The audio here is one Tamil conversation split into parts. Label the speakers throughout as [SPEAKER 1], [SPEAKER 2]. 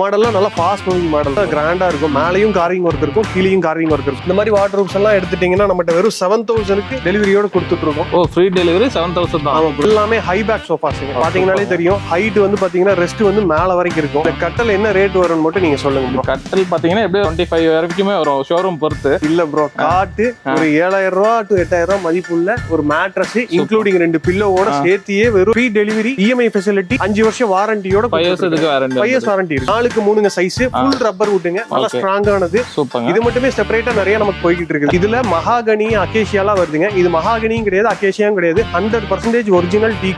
[SPEAKER 1] மாடல்லாம் நல்லா ஃபாஸ்ட் மூவிங் மாடல் தான். கிராண்டா இருக்கும். மேலேயும் காரிங் ஒர்க் இருக்கும். கீழேயும் காரிங் ஒர்க் இருக்கும். இந்த மாதிரி வாட்டர் ரூப்ஸ் எல்லாம் எடுத்துட்டீங்கன்னா நம்மகிட்ட வெறும் செவன் தௌசண்ட்க்கு டெலிவரியோட கொடுத்துட்டு இருக்கோம்.
[SPEAKER 2] ஓ ஃப்ரீ டெலிவரி செவன் தௌசண்ட் தான்.
[SPEAKER 1] ஆமா bro. எல்லாமே ஹை பேக் சோஃபாஸுங்க பாத்தீங்கன்னாலே தெரியும். ஹைட் வந்து பாத்தீங்கன்னா ரெஸ்ட் வந்து மேல வரைக்கும் இருக்கும். இந்த கட்டல் என்ன ரேட் வரும்னு மட்டும் நீங்க சொல்லுங்க.
[SPEAKER 2] கட்டல் பாத்தீங்கன்னா எப்படியும் டுவெண்ட்டி ஃபைவ் வரைக்குமே வரும். ஷோரூம் பொறுத்து.
[SPEAKER 1] இல்ல ப்ரோ காட்டு ஒரு ஏழாயிரம் ரூபா டு எட்டாயிரம் ரூபாய் மதிப்புள்ள ஒரு மேட்ரஸ் இன்க்ளூடிங் ரெண்டு பில்லோவோட சேர்த்தியே வெறும் ஃப்ரீ டெலிவரி இஎம்ஐ ஃபெசிலிட்டி அஞ்சு வருஷம் வாரண்டியோட
[SPEAKER 2] ஃபைவ் இயர்ஸ் வேற
[SPEAKER 1] ஃபைவ் இயர்ஸ் வாரண்டி இருக்கு. நாலுக்கு மூணுங்க சைஸ் ஃபுல் ரப்பர் விட்டுங்க நல்லா. ஸ்ட்ராங்கானது இது மட்டுமே செப்பரேட்டா நிறைய நமக்கு போய்கிட்டு இருக்குது. இதுல மகாகனி அகேஷியாலாம் வருதுங்க. இது மகாகனியும் கிடையாது அகேஷியாவும் கிடையாது. Hundred percentage original teak.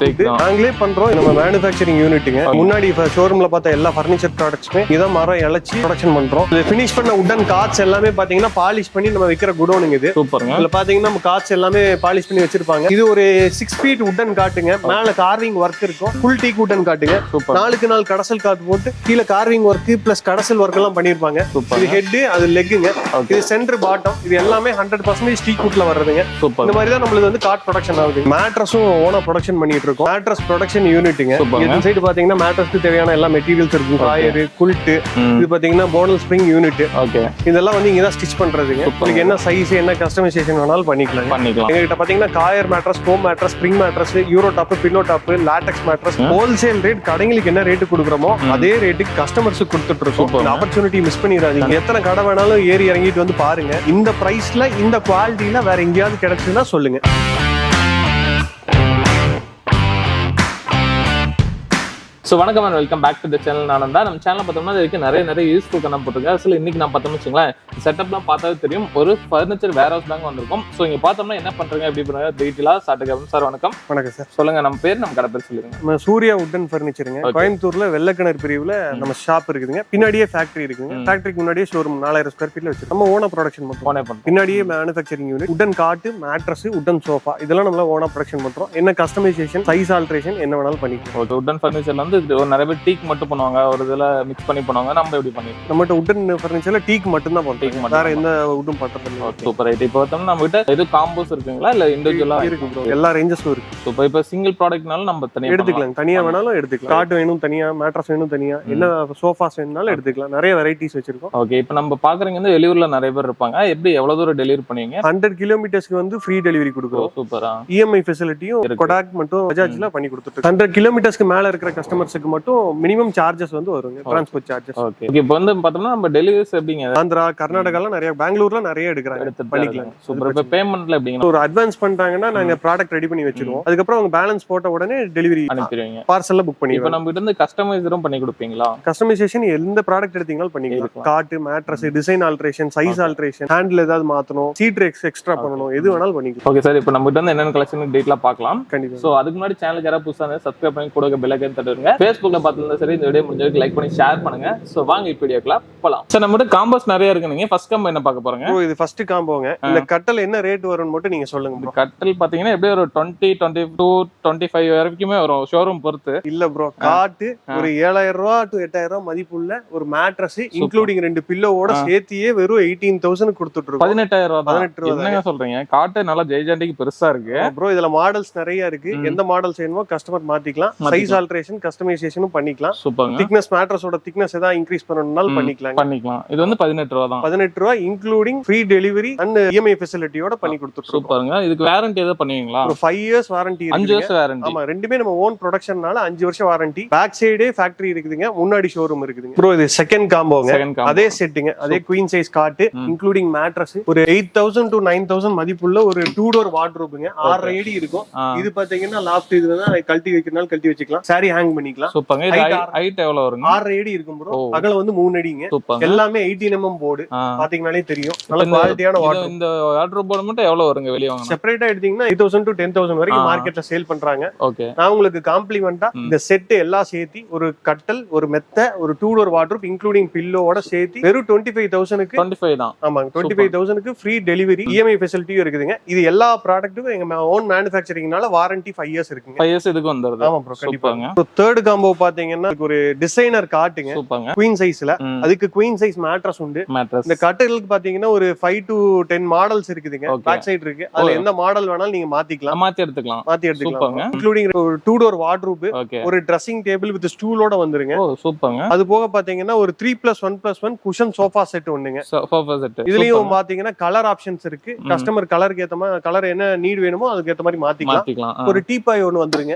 [SPEAKER 1] நாங்களே பண்றோம். நம்ம மேனுஃபேக்சரிங் யூனிட்டுங்க முன்னாடி ஷோரூம்ல பார்த்த எல்லா ஃபர்னிச்சர் ப்ராடக்ட்ஸுமே இதான் மரம் இழைச்சி ப்ரொடக்ஷன் பண்றோம். இது ஃபினிஷ் பண்ண உடன் காட்ஸ் எல்லாமே பாத்தீங்கன்னா பாலிஷ் பண்ணி நம்ம விற்கிற குடோனுங்க இது.
[SPEAKER 2] சூப்பருங்க.
[SPEAKER 1] இதுல பாத்தீங்கன்னா நம்ம காட்ஸ் எல்லாமே பாலிஷ் பண்ணி வச்சிருப்பாங்க. இது ஒரு சிக்ஸ் ஃபீட் உடன் காட்டுங்க. மேல கார்விங் ஒர்க் இருக்கும். ஃபுல் டீ உடன் காட்டுங்க. நாளுக்கு நாள் கடசல் காத்து போட்டு கீழே கார்விங் ஒர்க் பிளஸ் கடசல் ஒர்க் எல்லாம் பண்ணிருப்பாங்க. இது ஹெட் அது லெக்குங்க. இது சென்டர் பாட்டம் இது எல்லாமே ஹண்ட்ரட் பர்சன்டேஜ் டீ கூட்ல வர்றதுங்க. இந்த மாதிரி தான் நம்மளுக்கு வந்து கார்ட் ப்ரொடக்ஷன் ஆகுது. மேட்ரஸும் ஓனா ப்ரொடக்ஷன் பண்ணிட்டு இருக்கோம் மேட்ரஸ் ப்ரொடக்ஷன் யூனிட்டுங்க. இந்த சைடு பாத்தீங்கன்னா மேட்ரஸ்க்கு தேவையான எல்லா மெட்டீரியல்ஸ் இருக்கும். காயரு குல்ட்டு இது பாத்தீங்கன்னா போனல் ஸ்ப்ரிங் யூனிட்
[SPEAKER 2] ஓகே
[SPEAKER 1] இதெல்லாம் வந்து இங்க தான் ஸ்டிச் பண்றதுங்க. உங்களுக்கு என்ன சைஸ் என்ன கஸ்டமைசேஷன் வேணாலும் பண்ணிக்கலாம்
[SPEAKER 2] பண்ணிக்கலாம்.
[SPEAKER 1] எங்ககிட்ட பாத்தீங்கன்னா coir mattress foam mattress spring mattress euro top pillow top latex mattress wholesale rate கடைங்களுக்கு என்ன ரேட்டு கொடுக்குறோமோ அதே ரேட்டுக்கு கஸ்டமர்ஸுக்கு கொடுத்துட்டு இருக்கோம் ஆப்பர்ச்சுனிட்டி மிஸ் பண்ணிடாதீங்க. எத்தனை கடை வேணாலும் ஏறி இறங்கிட்டு வந்து பாருங்க. இந்த பிரைஸ்ல இந்த குவாலிட்டில வேற எங்கேயாவது கிடைச்சுன்னா சொல்லுங்க.
[SPEAKER 2] ஸோ வணக்கம் and welcome back to the channel நான் தான் நம்ம சேனல் பார்த்தோம்னா இதுக்கு நிறைய நிறைய யூஸ்ஃபுல் கண்ணா போட்டிருக்கேன். அசல் இன்னைக்கு நான் பார்த்தோம்னு வச்சுங்களேன் செட்டப்லாம் பார்த்தாவே தெரியும். ஒரு ஃபர்னிச்சர் வேர் ஹவுஸ் தாங்க வந்திருக்கும். ஸோ இங்கே பார்த்தோம்னா என்ன பண்ணுறீங்க எப்படி பண்ணுங்க டீட்டெயிலாக ஸ்டார்ட் சார் வணக்கம்.
[SPEAKER 1] வணக்கம் சார்
[SPEAKER 2] சொல்லுங்க நம்ம பேர் நம்ம கடை பேர் சொல்லிருங்க
[SPEAKER 1] நம்ம சூர்யா உட்டன் ஃபர்னிச்சருங்க. கோயம்புத்தூர்ல வெள்ளக்கிணறு பிரிவுல நம்ம ஷாப் இருக்குதுங்க. பின்னாடியே ஃபேக்டரி இருக்குங்க. ஃபேக்டரிக்கு முன்னாடியே ஷோரூம் நாலாயிரம் ஸ்கொயர் ஃபீட்ல வச்சு நம்ம ஓனா ப்ரொடக்ஷன் பண்ணுறோம்
[SPEAKER 2] ஃபோனே பண்ணுறோம்.
[SPEAKER 1] பின்னாடியே மேனுஃபேக்சரிங் யூனிட் உடன் காட்டு மேட்ரஸ் உடன் சோஃபா இதெல்லாம் நம்மள ஓனா ப்ரொடக்ஷன் பண்றோம். என்ன கஸ்டமைசேஷன் சைஸ் ஆல்ட்ரேஷன் என்ன வேணாலும் பண்ணிக்கலாம்.
[SPEAKER 2] ஓகே உட்டன் ஃபர்னிச்சர்ல வந்து ஒரு நிறைய பேர் டீக் மட்டும் பண்ணுவாங்க. ஒரு இதில் மிக்ஸ் பண்ணி பண்ணுவாங்க. நம்ம எப்படி பண்ணிருக்கோம்
[SPEAKER 1] நம்மகிட்ட உடன் ஃபர்னிச்சர்ல டீக் மட்டும் தான் பண்றோம்
[SPEAKER 2] மட்டும்
[SPEAKER 1] வேற எந்த உட்டும் இல்ல.
[SPEAKER 2] சூப்பர் ரைட் இப்போ பார்த்தோம்னா நம்ம கிட்ட இது காம்போஸ் இருக்குங்களா? இல்லை இண்டிவிஜுவலா
[SPEAKER 1] இருக்கு எல்லா ரேஞ்சஸும் இருக்கு.
[SPEAKER 2] சூப்பர் இப்போ சிங்கிள் ப்ராடக்ட்னாலும் நம்ம தனியாக
[SPEAKER 1] எடுத்துக்கலாம். தனியா வேணாலும் எடுத்துக்கலாம். காட் வேணும் தனியா மேட்ரஸ் வேணும் தனியா என்ன சோஃபாஸ் வேணும்னாலும் எடுத்துக்கலாம். நிறைய வெரைட்டிஸ் வச்சிருக்கோம்.
[SPEAKER 2] ஓகே இப்போ நம்ம பாக்குறவங்க வந்து வெளியூர்ல நிறைய பேர் இருப்பாங்க. எப்படி எவ்வளவு தூரம் டெலிவரி பண்ணுவீங்க?
[SPEAKER 1] ஹண்ட்ரட் கிலோமீட்டர்ஸ்க்கு வந்து ஃப்ரீ டெலிவரி கொடுக்குறோம்.
[SPEAKER 2] சூப்பரா
[SPEAKER 1] இஎம்ஐ ஃபெசிலிட்டியும். கொடாக் மட்டும் பஜாஜ்ல பண்ணி கொடுத்துட்டு ஹண்ட்ரட் கிலோமீட்டர்ஸ்க்கு மேல இருக்கிற கஸ்டமர்ஸ்க்கு மட்டும் மினிமம் சார்ஜஸ் வந்து வருங்க. டிரான்ஸ்போர்ட் சார்ஜஸ்
[SPEAKER 2] ஓகே இப்போ வந்து பார்த்தோம்னா நம்ம டெலிவரிஸ் எப்படிங்க?
[SPEAKER 1] ஆந்திரா கர்நாடகால நிறைய பெங்களூர்ல நிறைய எடுக்கிறாங்க.
[SPEAKER 2] எடுத்துட்டு
[SPEAKER 1] பண்ணிக்கலாம்.
[SPEAKER 2] சூப்பர். இப்போ பேமெண்ட்ல எப்படிங்க?
[SPEAKER 1] ஒரு அட்வான்ஸ் பண்ணிட்டாங்கன்னா நாங்க ப்ராடக்ட் ரெடி பண்ணி வச்சிருவோம். அதுக்கப்புறம் அவங்க பேலன்ஸ் போட்ட உடனே டெலிவரி
[SPEAKER 2] அனுப்பிடுவீங்க.
[SPEAKER 1] பார்சல்ல புக்
[SPEAKER 2] இப்போ
[SPEAKER 1] பண்ணிடுவோம்
[SPEAKER 2] நம்ம கிட்ட இருந்து கஸ்டமைசரும் பண்ணி கொடுப்பீங்களா?
[SPEAKER 1] கஸ்டமைசேஷன் எந்த ப்ராடக்ட் எடுத்தீங்கனாலும் பண்ணிக்கலாம். Cot mattress design alteration size alteration handle ஏதாவது மாத்தணும் சீட் ரெக்ஸ் எக்ஸ்ட்ரா பண்ணணும் எது வேணாலும் பண்ணிக்கலாம்.
[SPEAKER 2] ஓகே சார் இப்போ நம்ம இருந்து என்னென்ன கலெக்ஷன் டீட்டெயிலாக பார்க்கலாம்.
[SPEAKER 1] கண்டிப்பா.
[SPEAKER 2] ஸோ அதுக்கு முன்னாடி சேனலுக்கு யாராவது புதுசாக சப்ஸ்கிரைப் பண்ணி கூட பெல்லைக்கன் தட்டுருங்க ஃபேஸ்புக்கில் பார்த்துருந்தா சரி இந்த வீடியோ முடிஞ்சவரைக்கும் லைக் பண்ணி ஷேர் பண்ணுங்க. ஸோ வாங்க இப்போ வீடியோக்கெல்லாம் போகலாம் சார் நம்ம கிட்ட காம்போஸ் நிறைய இருக்கு. நீங்க ஃபர்ஸ்ட் காம்போ என்ன பார்க்க போறீங்க?
[SPEAKER 1] இது ஃபர்ஸ்ட் காம்போங்க இந்த கட்டல் என்ன ரேட் வரும்னு மட்டும் நீங்க சொல்லுங்க.
[SPEAKER 2] கட்டில் பார்த்தீங்கன்னா எப்படியும் ஒரு twenty twenty two twenty five வரைக்குமே வரும். ஷோரூம் பொறுத்து.
[SPEAKER 1] இல்ல ப்ரோ காட்டு ஒரு ஏழாயிரம் ரூபா டு எட்டாயிரம் ரூபாய் மதிப்புள்ள ஒரு மேட்ரஸ் இன்க்ளூடிங் ரெண்டு பில்லோவோட சேர்த்தியே வெறும் எயிட்டீன் தௌசண்ட் கொடுத்துட்டு இருக்கோம்.
[SPEAKER 2] பதினெட்டாயிரம் ரூபா தான்.
[SPEAKER 1] பதினெட்டு ரூபா
[SPEAKER 2] என்னங்க சொல்றீங்க? காட்டு நல்லா ஜெய்ஜாண்டிக்கு பெருசா இருக்கு.
[SPEAKER 1] ப்ரோ இதுல மாடல்ஸ் நிறைய இருக்கு. எந்த மாடல்ஸ் வேணுமோ கஸ்டமர் மாத்திக்கலாம். சைஸ். ஆல்ட்ரேஷன் கஸ்டமைசேஷனும் பண்ணிக்கலாம்.
[SPEAKER 2] சூப்பருங்க.
[SPEAKER 1] திக்னஸ் மேட்ரஸோட திக்னஸ் ஏதாவது இன்க்ரீஸ் பண்ணணும்னாலும். பண்ணிக்கலாம்
[SPEAKER 2] பண்ணிக்கலாம். இது வந்து பதினெட்டு ரூபா தான்.
[SPEAKER 1] பதினெட்டு ரூபாய் including free delivery and EMI ஃபெசிலிட்டியோட பண்ணி கொடுத்துருக்கோம்
[SPEAKER 2] சூப்பருங்க. இதுக்கு வாரண்டி எதாவது பண்ணுவீங்களா?
[SPEAKER 1] ஒரு ஃபைவ் இயர்ஸ் வாரண்டி
[SPEAKER 2] அஞ்சு வருஷம் வாரண்டி
[SPEAKER 1] ஆமா ரெண்டுமே நம்ம ஓன் ப்ரொடக்ஷன்னால அஞ்சு வருஷம் வாரண்டி பேக் சைடே ஃபேக்டரி இருக்குதுங்க. முன்னாடி ஷோரூம் இருக்குதுங்க. ப்ரோ இது செகண்ட் காம்போங்க அதே செட்டுங்க அதே queen size cot. Including mattress ஒரு eight thousand to nine thousand மதிப்புள்ள ஒரு டூ டோர் வார்ட்ரோப்புங்க ஆறரை அடி இருக்கும். இது பாத்தீங்கன்னா லாஃப்ட் இது வந்து கழட்டி வைக்கிறனால கழட்டி வச்சுக்கலாம். சாரி ஹேங் பண்ணிக்கலாம். Height ஆறு.
[SPEAKER 2] ஹைட் எவ்வளவு வருங்க?
[SPEAKER 1] ஆறரை அடி இருக்கும் ப்ரோ
[SPEAKER 2] ஓ.
[SPEAKER 1] அகலம் வந்து மூணு அடிங்க. எல்லாமே எயிட்டீன் எம்எம் போர்டு. பாத்தீங்கன்னாலே தெரியும். நல்ல குவாலிட்டியான வாட்டர்
[SPEAKER 2] இந்த வாட்டர் போர்டு மட்டும் எவ்வளவு வருங்க வெளியே வாங்கினா?
[SPEAKER 1] செப்பரேட்டா எடுத்தீங்கன்னா eight thousand to ten thousand வரைக்கும். மார்க்கெட்ல சேல் பண்றாங்க. நான் உங்களுக்கு காம்ப்ளிமெண்டா. இந்த செட் எல்லாம் சேர்த்தி ஒரு கட்டல் ஒரு மெத்த ஒரு டூ டோர் வாட்ரூப் இன்க்ளூடிங் பில்லோட சேர்த்தி வெறும் டுவெண்ட்டி ஃபைவ் தௌசண்ட்க்கு
[SPEAKER 2] டுவெண்ட்டி ஃபைவ் தான்.
[SPEAKER 1] ஆமாங்க. டுவெண்ட்டி ஃபைவ் தௌசண்ட்க்கு ஃப்ரீ டெலிவரி இஎம்ஐ ஃபெசிலிட்டியும் இருக்குதுங்க. இது எல்லா ப்ராடக்ட்டுக்கும் எங்க ஓன் மேனுஃபேக்சரிங்னால வாரண்டி ஃபைவ் இயர்ஸ் இருக்குங்க.
[SPEAKER 2] ஃபைவ் இயர்ஸ் இதுக்கு வந்துருது.
[SPEAKER 1] ஆமா ப்ரோ கண்டிப்பா.
[SPEAKER 2] சூப்பருங்க.
[SPEAKER 1] தேர்ட் காம்போ பாத்தீங்கன்னா ஒரு டிசைனர் காட்டுங்க. குவீன் சைஸ்ல அதுக்கு குவீன் சைஸ் மேட்ரஸ் உண்டு. இந்த கட்டிலுக்கு பாத்தீங்கன்னா ஒரு ஃபைவ் டு டென் மாடல்ஸ் இருக்குதுங்க. பேக் சைடு இருக்கு. அதுல. எந்த மாடல் வேணாலும் நீங்க மாத்திக்கலாம்.
[SPEAKER 2] மாத்தி எடுத்துக்கலாம்.
[SPEAKER 1] மாத்தி. எடுத்துக்கலாம். இன்க்ளூடிங் ஒரு டூ டோர் வார்ட்ரூப் ஒரு ட்ரெஸ்ஸிங் டேபிள் வித் ஸ்டூலோட வந்துருங்க.
[SPEAKER 2] ஓ சூப்பர்ங்க.
[SPEAKER 1] அது போக பாத்தீங்கன்னா ஒரு three plus one plus one cushion sofa set ஒண்ணுங்க.
[SPEAKER 2] சோஃபா செட்
[SPEAKER 1] இதுலயும் பாத்தீங்கன்னா கலர் ஆப்ஷன்ஸ் இருக்கு. கஸ்டமர் கலருக்கு ஏத்த மாதிரி கலர் என்ன நீட் வேணுமோ அதுக்கு ஏத்த மாதிரி மாத்திக்கலாம். ஒரு டீபாய் ஒன்னு வந்துருங்க.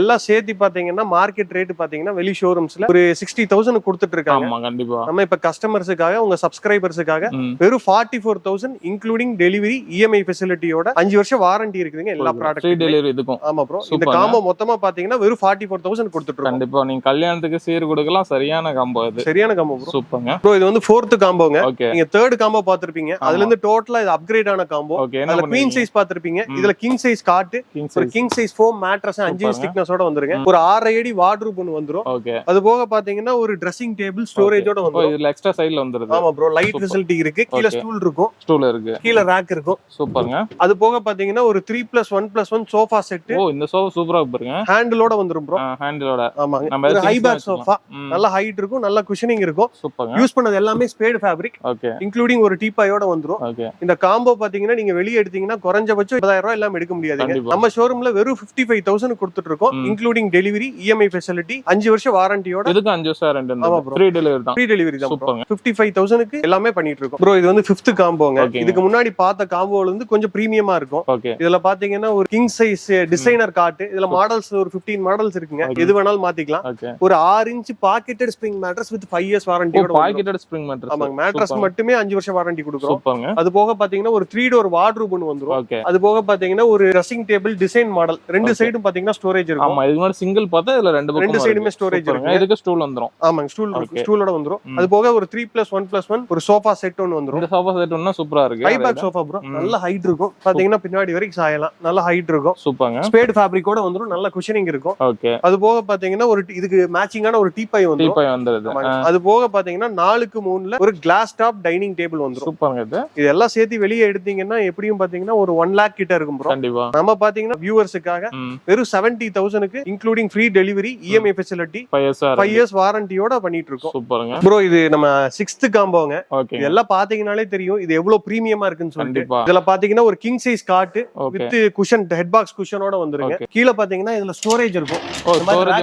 [SPEAKER 1] எல்லாம் சேர்த்து பாத்தீங்கன்னா மார்க்கெட் ரேட் பாத்தீங்கன்னா வெளி ஷோரூம்ஸ்ல ஒரு சிக்ஸ்டி தௌசண்ட் கொடுத்துட்டு இருக்காங்க.
[SPEAKER 2] கண்டிப்பா.
[SPEAKER 1] நம்ம இப்ப கஸ்டமர்ஸுக்காக உங்க சப்ஸ்கிரைபர்ஸுக்காக வெறும் forty four thousand including delivery EMI ஃபெசிலிட்டியோட அஞ்சு வருஷம் வாரண்டி இருக்குதுங்க எல்லா ப்ராடக்ட்
[SPEAKER 2] டெலிவரி இதுக்கும்.
[SPEAKER 1] ஆமா ப்ரோ இந்த. காம்போ மொத்தமா பாத்தீங்கன்னா வெறும் ஃபார்ட்டி ஃபோர் தௌசண்ட் கொடுத்துட்டு
[SPEAKER 2] கண்டிப்பா. நீங்க கல்யாணத்துக்கு சீர் கொடுக்கலாம் சரியான காம்போ இது.
[SPEAKER 1] சரியான காம்போ ப்ரோ
[SPEAKER 2] சூப்பர்ங்க.
[SPEAKER 1] ப்ரோ இது வந்து ஃபோர்த் காம்போங்க நீங்க தேர்ட் காம்போ பாத்திருப்பீங்க. அதுல இருந்து டோட்டலா இது அப்கிரேட் ஆன காம்போ அதுல குவீன் சைஸ் பாத்திருப்பீங்க. இதுல கிங் சைஸ் காட்டு ஒரு கிங் சைஸ் ஃபோம் மேட்ரஸ் அஞ்சு
[SPEAKER 2] சூப்பர்ங்க.
[SPEAKER 1] திக்னஸோட வந்துருங்க. ஒரு ஆறரை அடி வார்ட்ரூப் ஒன்று வந்துரும்.
[SPEAKER 2] ஓகே
[SPEAKER 1] அது போக பாத்தீங்கன்னா ஒரு ட்ரெஸ்ஸிங் டேபிள் ஸ்டோரேஜோட
[SPEAKER 2] ஓ
[SPEAKER 1] வந்துரும்.
[SPEAKER 2] இதுல எக்ஸ்ட்ரா சைடுல வந்துருது.
[SPEAKER 1] ஆமா ப்ரோ லைட். ஃபெசிலிட்டி இருக்கு. கீழே. ஸ்டூல் இருக்கும்.
[SPEAKER 2] ஸ்டூல் இருக்கு.
[SPEAKER 1] கீழே ரேக் இருக்கும்.
[SPEAKER 2] சூப்பர்ங்க
[SPEAKER 1] அது போக பாத்தீங்கன்னா ஒரு three plus one plus one sofa set
[SPEAKER 2] ஓ இந்த சோஃபா சூப்பரா பாருங்க.
[SPEAKER 1] ஹேண்டிலோட வந்துரும் ப்ரோ
[SPEAKER 2] ஹேண்டிலோட நம்ம எதுக்கு
[SPEAKER 1] ஹை பேக். சோஃபா நல்ல ஹைட் இருக்கும் நல்ல குஷனிங் இருக்கும்.
[SPEAKER 2] சூப்பர்ங்க
[SPEAKER 1] யூஸ் பண்ணது எல்லாமே ஸ்பேடு ஃபேப்ரிக்
[SPEAKER 2] ஓகே
[SPEAKER 1] இன்க்ளூடிங் ஒரு டீப்பாயோட வந்துரும். இந்த காம்போ பாத்தீங்கன்னா நீங்க வெளியே எடுத்தீங்கன்னா குறைஞ்சபட்சம் இருபதாயிரம் ரூபாய் எல்லாம் எடுக்க
[SPEAKER 2] கண்டிப்பா.
[SPEAKER 1] நம்ம ஷோரூம்ல வெறும் பிப்டி ஃபைவ் தௌசண்ட் கொடுத்துட்டு இருக்கோம். இன்க்ளூடிங் டெலிவரி இஎம்ஐ ஃபெசிலிட்டி அஞ்சு வருஷம் வாரண்டியோட
[SPEAKER 2] இதுக்கும் அஞ்சு வருஷம் ரெண்டு
[SPEAKER 1] ஆமா bro.
[SPEAKER 2] ஃப்ரீ டெலிவரி தான்.
[SPEAKER 1] ஃப்ரீ டெலிவரி தான் ஃபைவ் தௌசண்ட்க்கு எல்லாமே பண்ணிட்டு இருக்கோம் ப்ரோ இது வந்து ஃபிஃப்த் காம்போங்க
[SPEAKER 2] Okay.
[SPEAKER 1] இதுக்கு முன்னாடி பார்த்த காம்போல இருந்து கொஞ்சம் பிரீமியமா இருக்கும். இதுல பாத்தீங்கன்னா ஒரு கிங் சைஸ் டிசைனர் காட்டு இதுல மாடல்ஸ் ஒரு 15 மாடல்ஸ் இருக்குங்க. எது வேணாலும் மாத்திக்கலாம். ஒரு ஆறு inch pocketed spring mattress with five years
[SPEAKER 2] ஓ
[SPEAKER 1] வாரண்டியோட
[SPEAKER 2] பாக்கெட்டட் ஸ்ப்ரிங் மேட்ரஸ்
[SPEAKER 1] ஆமாங்க. மேட்ரஸ் மட்டுமே அஞ்சு வருஷம் வாரண்டி கொடுக்குறோம். அது போக பாத்தீங்கன்னா ஒரு த்ரீ டோர் வார்ட்ரூப் ஒன்று வந்துரும் அது போக பாத்தீங்கன்னா ஒரு ட்ரெஸ்ஸிங் டேபிள் டிசைன் மாடல் ரெண்டு. சைடும் பாத்தீங்கன்னா ஸ்டோரேஜ் இருக்கும்.
[SPEAKER 2] ஆமா இதுக்கு முன்னாடி சிங்கிள் பார்த்தா இதுல ரெண்டு பக்கம்
[SPEAKER 1] ரெண்டு சைடுமே ஸ்டோரேஜ் இருக்கு.
[SPEAKER 2] இதுக்கு ஸ்டூல் வந்துரும்.
[SPEAKER 1] ஆமாங்க ஸ்டூல். ஸ்டூலோட வந்துரும். அது போக ஒரு three plus one plus one ஒரு சோஃபா செட் ஒன்று வந்துரும்.
[SPEAKER 2] இந்த சோஃபா செட் ஒன்னும் சூப்பரா
[SPEAKER 1] ஹை
[SPEAKER 2] இருக்கு
[SPEAKER 1] பேக் சோஃபா ப்ரோ. நல்ல ஹைட் இருக்கும். பாத்தீங்கன்னா பின்னாடி வரைக்கும் சாயலாம். நல்ல ஹைட் இருக்கும்.
[SPEAKER 2] சூப்பர்ங்க.
[SPEAKER 1] ஸ்பேட் ஃபேப்ரிக்கோட வந்துரும். நல்ல குஷனிங் இருக்கும்.
[SPEAKER 2] ஓகே
[SPEAKER 1] அது போக பாத்தீங்கன்னா ஒரு இதுக்கு மேட்சிங்கான ஒரு டீப்பாய் வந்துரும்.
[SPEAKER 2] டீப்பாய் வந்துருது.
[SPEAKER 1] அது போக பாத்தீங்கன்னா நாலுக்கு மூணுல ஒரு கிளாஸ் டாப் டைனிங் டேபிள் வந்துரும்.
[SPEAKER 2] சூப்பர்ங்க இது.
[SPEAKER 1] எல்லாம் சேர்த்து வெளியே எடுத்தீங்கன்னா எப்படியும் பாத்தீங்கன்னா ஒரு ஒன் லேக் கிட்ட இருக்கும் ப்ரோ
[SPEAKER 2] கண்டிப்பா.
[SPEAKER 1] நம்ம பாத்தீங்கன்னா வியூவர்ஸுக்காக வெறும் செவன்டி தௌசண்ட்க்கு including free delivery EMI facility
[SPEAKER 2] five years
[SPEAKER 1] வாரண்டியோட பண்ணிட்டு இருக்கோம்
[SPEAKER 2] சூப்பருங்க.
[SPEAKER 1] ப்ரோ இது நம்ம சிக்ஸ்த் காம்போங்க
[SPEAKER 2] ஓகே
[SPEAKER 1] இது எல்லாம் பாத்தீங்கன்னாலே தெரியும். இது எவ்வளவு பிரீமியமா இருக்குன்னு சொல்லிட்டு. இதுல பாத்தீங்கன்னா ஒரு king size cot with cushion head box குஷனோட வந்துருங்க. கீழே பாத்தீங்கன்னா இதுல ஸ்டோரேஜ் இருக்கும்.